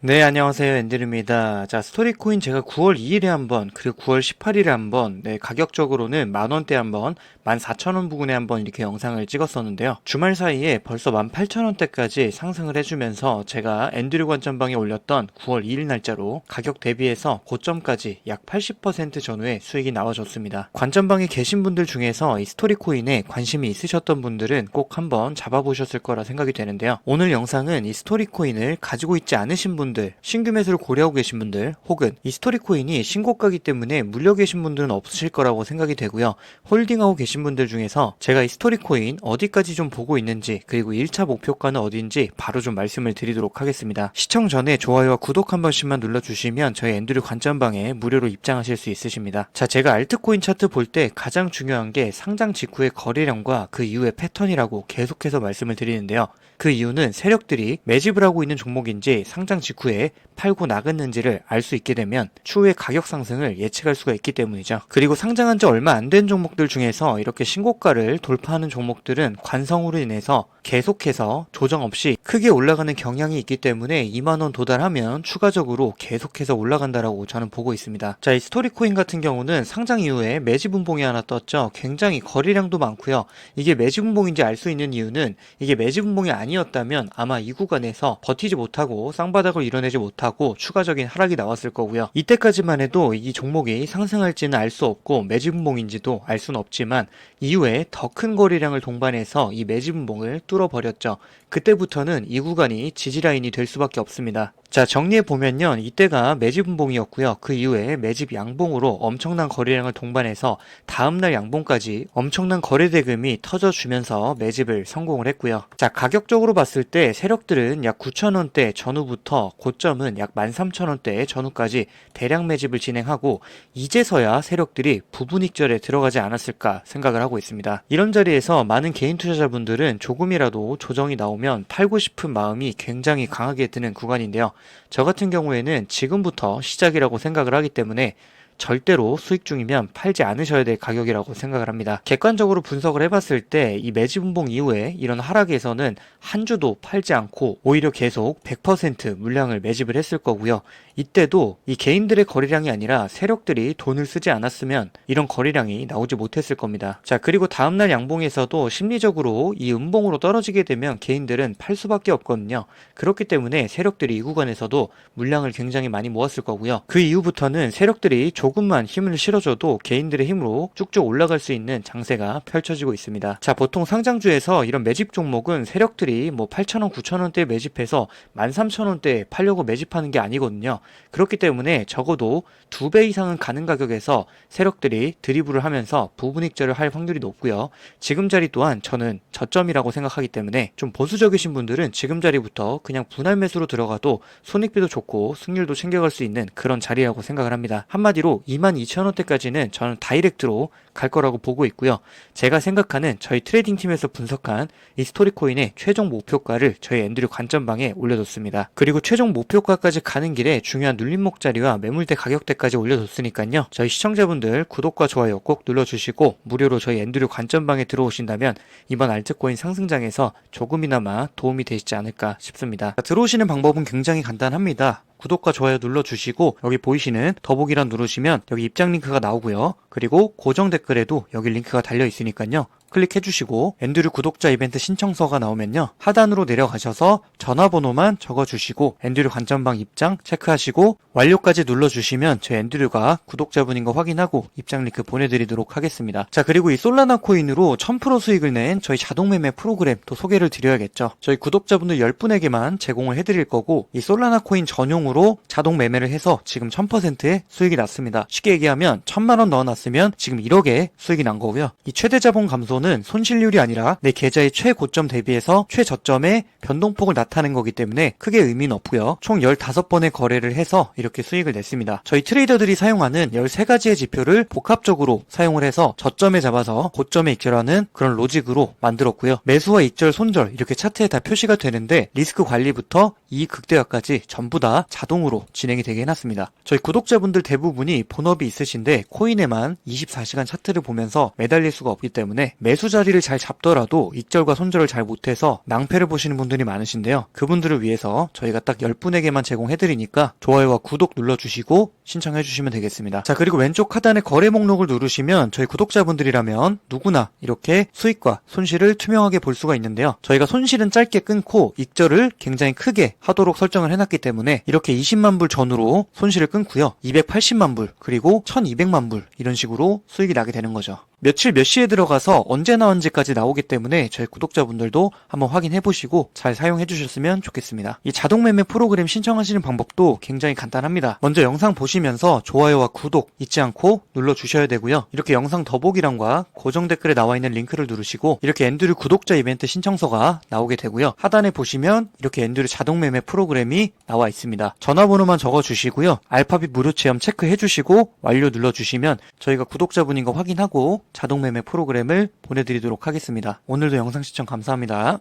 네, 안녕하세요. 앤드류입니다. 자, 스토리코인 제가 9월 2일에 한 번, 그리고 9월 18일에 한 번, 네, 가격적으로는 만원대 한 번, 14,000원 부근에 한 번 이렇게 영상을 찍었었는데요. 주말 사이에 벌써 18,000원대까지 상승을 해주면서 제가 앤드류 관전방에 올렸던 9월 2일 날짜로 가격 대비해서 고점까지 약 80% 전후의 수익이 나와줬습니다. 관전방에 계신 분들 중에서 이 스토리코인에 관심이 있으셨던 분들은 꼭 한번 잡아보셨을 거라 생각이 되는데요. 오늘 영상은 이 스토리코인을 가지고 있지 않으신 분 들, 신규 매수를 고려하고 계신 분들, 혹은 이 스토리 코인이 신고가기 때문에 물려 계신 분들은 없으실 거라고 생각이 되고요. 홀딩하고 계신 분들 중에서 제가 이 스토리 코인 어디까지 좀 보고 있는지, 그리고 1차 목표가는 어디인지 바로 좀 말씀을 드리도록 하겠습니다. 시청 전에 좋아요와 구독 한 번씩만 눌러주시면 저희 앤드류 관전방에 무료로 입장하실 수 있으십니다. 자, 제가 알트코인 차트 볼 때 가장 중요한 게 상장 직후의 거래량과 그 이후의 패턴이라고 계속해서 말씀을 드리는데요. 그 이유는 세력들이 매집을 하고 있는 종목인지 상장 직후 에 팔고 나갔는지를 알 수 있게 되면 추후의 가격 상승을 예측할 수가 있기 때문이죠. 그리고 상장한 지 얼마 안 된 종목들 중에서 이렇게 신고가를 돌파하는 종목들은 관성으로 인해서 계속해서 조정 없이 크게 올라가는 경향이 있기 때문에 2만원 도달하면 추가적으로 계속해서 올라간다라고 저는 보고 있습니다. 자, 이 스토리코인 같은 경우는 상장 이후에 매집 분봉이 하나 떴죠. 굉장히 거래량도 많고요. 이게 매집 분봉인지 알 수 있는 이유는 이게 매집 분봉이 아니었다면 아마 이 구간에서 버티지 못하고 쌍바닥을 이뤄내지 못하고 추가적인 하락이 나왔을 거고요. 이때까지만 해도 이 종목이 상승할지는 알 수 없고 매집 분봉인지도 알 수는 없지만 이후에 더 큰 거래량을 동반해서 이 매집 분봉을 뚫어버렸죠. 그때부터는 이 구간이 지지라인이 될 수밖에 없습니다. 자, 정리해 보면요. 이때가 매집 분봉이었고요. 그 이후에 매집 양봉으로 엄청난 거래량을 동반해서 다음날 양봉까지 엄청난 거래 대금이 터져주면서 매집을 성공을 했고요. 자, 가격적으로 봤을 때 세력들은 약 9,000원대 전후부터 고점은 약 13,000원대 전후까지 대량 매집을 진행하고 이제서야 세력들이 부분 익절에 들어가지 않았을까 생각을 하고 있습니다. 이런 자리에서 많은 개인 투자자분들은 조금이라도 조정이 나오면 팔고 싶은 마음이 굉장히 강하게 드는 구간인데요. 저 같은 경우에는 지금부터 시작이라고 생각을 하기 때문에 절대로 수익 중이면 팔지 않으셔야 될 가격이라고 생각을 합니다. 객관적으로 분석을 해봤을 때 이 매집 분봉 이후에 이런 하락에서는 한 주도 팔지 않고 오히려 계속 100% 물량을 매집을 했을 거고요. 이때도 이 개인들의 거래량이 아니라 세력들이 돈을 쓰지 않았으면 이런 거래량이 나오지 못했을 겁니다. 자, 그리고 다음날 양봉에서도 심리적으로 이 음봉으로 떨어지게 되면 개인들은 팔 수밖에 없거든요. 그렇기 때문에 세력들이 이 구간에서도 물량을 굉장히 많이 모았을 거고요. 그 이후부터는 세력들이 조 금만 힘을 실어줘도 개인들의 힘으로 쭉쭉 올라갈 수 있는 장세가 펼쳐지고 있습니다. 자, 보통 상장주에서 이런 매집 종목은 세력들이 뭐 8,000원, 9,000원대 매집해서 13,000원대 팔려고 매집하는 게 아니거든요. 그렇기 때문에 적어도 두 배 이상은 가는 가격에서 세력들이 드리블을 하면서 부분익절을 할 확률이 높고요. 지금 자리 또한 저는 저점이라고 생각하기 때문에 좀 보수적이신 분들은 지금 자리부터 그냥 분할 매수로 들어가도 손익비도 좋고 승률도 챙겨갈 수 있는 그런 자리라고 생각을 합니다. 한마디로 22,000원대까지는 저는 다이렉트로 갈 거라고 보고 있고요. 제가 생각하는 저희 트레이딩 팀에서 분석한 이 스토리 코인의 최종 목표가를 저희 앤드류 관점방에 올려뒀습니다. 그리고 최종 목표가까지 가는 길에 중요한 눌림목 자리와 매물대 가격대까지 올려뒀으니까요. 저희 시청자분들 구독과 좋아요 꼭 눌러주시고 무료로 저희 앤드류 관점방에 들어오신다면 이번 알 트코인 상승장에서 조금이나마 도움이 되시지 않을까 싶습니다. 자, 들어오시는 방법은 굉장히 간단합니다. 구독과 좋아요 눌러주시고 여기 보이시는 더보기란 누르시면 여기 입장 링크가 나오고요. 그리고 고정 댓글에도 여기 링크가 달려 있으니까요. 클릭해 주시고 앤드류 구독자 이벤트 신청서가 나오면요. 하단으로 내려가셔서 전화번호만 적어 주시고 앤드류 관전방 입장 체크하시고 완료까지 눌러 주시면 제 앤드류가 구독자분인 거 확인하고 입장 링크 보내 드리도록 하겠습니다. 자 그리고 이 솔라나 코인으로 1000% 수익을 낸 저희 자동 매매 프로그램 또 소개를 드려야겠죠. 저희 구독자분들 10분에게만 제공을 해 드릴 거고 이 솔라나 코인 전용으로 자동 매매를 해서 지금 1000%의 수익이 났습니다. 쉽게 얘기하면 1000만 원 넣어 놨으면 지금 1억의 수익이 난 거고요. 이 최대 자본 감소 정도는 손실률이 아니라 내 계좌의 최고점 대비해서 최저점의 변동폭을 나타낸 거기 때문에 크게 의미는 없고요. 총 15번의 거래를 해서 이렇게 수익을 냈습니다. 저희 트레이더들이 사용하는 13가지의 지표를 복합적으로 사용을 해서 저점에 잡아서 고점에 익절하는 그런 로직으로 만들었고요. 매수와 익절, 손절 이렇게 차트에 다 표시가 되는데 리스크 관리부터 이익 극대화까지 전부 다 자동으로 진행이 되게 해놨습니다. 저희 구독자분들 대부분이 본업이 있으신데 코인에만 24시간 차트를 보면서 매달릴 수가 없기 때문에 매수 자리를 잘 잡더라도 익절과 손절을 잘 못해서 낭패를 보시는 분들이 많으신데요. 그분들을 위해서 저희가 딱 10분에게만 제공해드리니까 좋아요와 구독 눌러주시고 신청해주시면 되겠습니다. 자, 그리고 왼쪽 하단에 거래 목록을 누르시면 저희 구독자분들이라면 누구나 이렇게 수익과 손실을 투명하게 볼 수가 있는데요. 저희가 손실은 짧게 끊고 익절을 굉장히 크게 하도록 설정을 해놨기 때문에 이렇게 20만 불 전후로 손실을 끊고요. 280만 불 그리고 1200만 불 이런 식으로 수익이 나게 되는 거죠. 며칠 몇 시에 들어가서 언제 나온지까지 나오기 때문에 저희 구독자분들도 한번 확인해 보시고 잘 사용해 주셨으면 좋겠습니다. 이 자동 매매 프로그램 신청하시는 방법도 굉장히 간단합니다. 먼저 영상 보시면서 좋아요와 구독 잊지 않고 눌러 주셔야 되고요. 이렇게 영상 더보기란과 고정 댓글에 나와 있는 링크를 누르시고 이렇게 엔드류 구독자 이벤트 신청서가 나오게 되고요. 하단에 보시면 이렇게 엔드류 자동 매매 프로그램이 나와 있습니다. 전화번호만 적어 주시고요. 알파빗 무료 체험 체크해 주시고 완료 눌러 주시면 저희가 구독자분인 거 확인하고 자동 매매 프로그램을 보내드리도록 하겠습니다. 오늘도 영상 시청 감사합니다.